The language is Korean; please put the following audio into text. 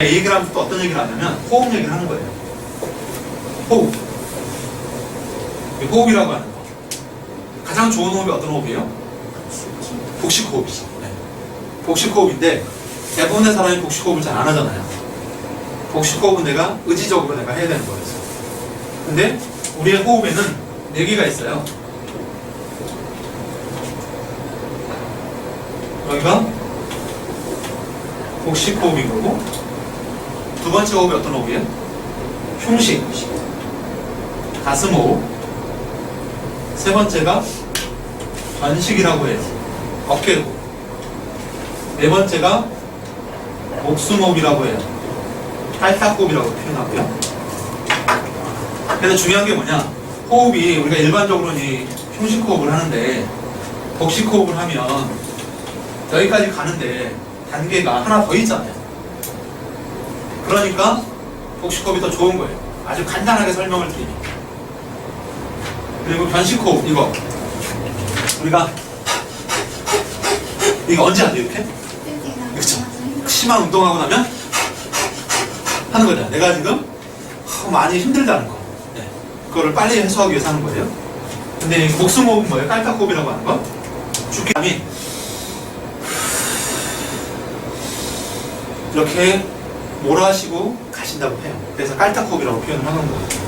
이 얘기를 하면 또 어떤 얘기를 하냐면 호흡 얘기를 하는 거예요. 호흡. 이 호흡이라고 하는 거. 가장 좋은 호흡이 어떤 호흡이에요? 복식 호흡이죠. 네. 복식 호흡인데 대부분의 사람이 복식 호흡을 잘 안 하잖아요. 복식 호흡은 내가 의지적으로 내가 해야 되는 거예요. 근데 우리의 호흡에는 네 개가 있어요. 여기가 복식 호흡인 거고 두 번째 호흡이 어떤 호흡이에요? 흉식. 가슴 호흡. 세 번째가 전식이라고 해요. 어깨 호흡. 네 번째가 목숨 호흡이라고 해요. 팔딱 호흡이라고 표현하고요. 그래서 중요한 게 뭐냐? 호흡이 우리가 일반적으로 이 흉식 호흡을 하는데 복식 호흡을 하면 여기까지 가는데 단계가 하나 더 있잖아요. 그러니까 복식호흡이 더 좋은 거예요. 아주 간단하게 설명을 드리면. 그리고 변식호흡 이거 우리가 이거 언제 하죠 이렇게? 그렇죠. 심한 운동하고 나면 하는 거잖아요. 내가 지금 많이 힘들다는 거. 네. 그거를 빨리 해소하기 위해서 하는 거예요. 근데 이 목숨 호흡은 뭐예요? 깔딱호흡이라고 하는 거. 죽기 감이 이렇게 몰아쉬고 가신다고 해요. 그래서 깔딱호흡이라고 표현을 하는 거예요.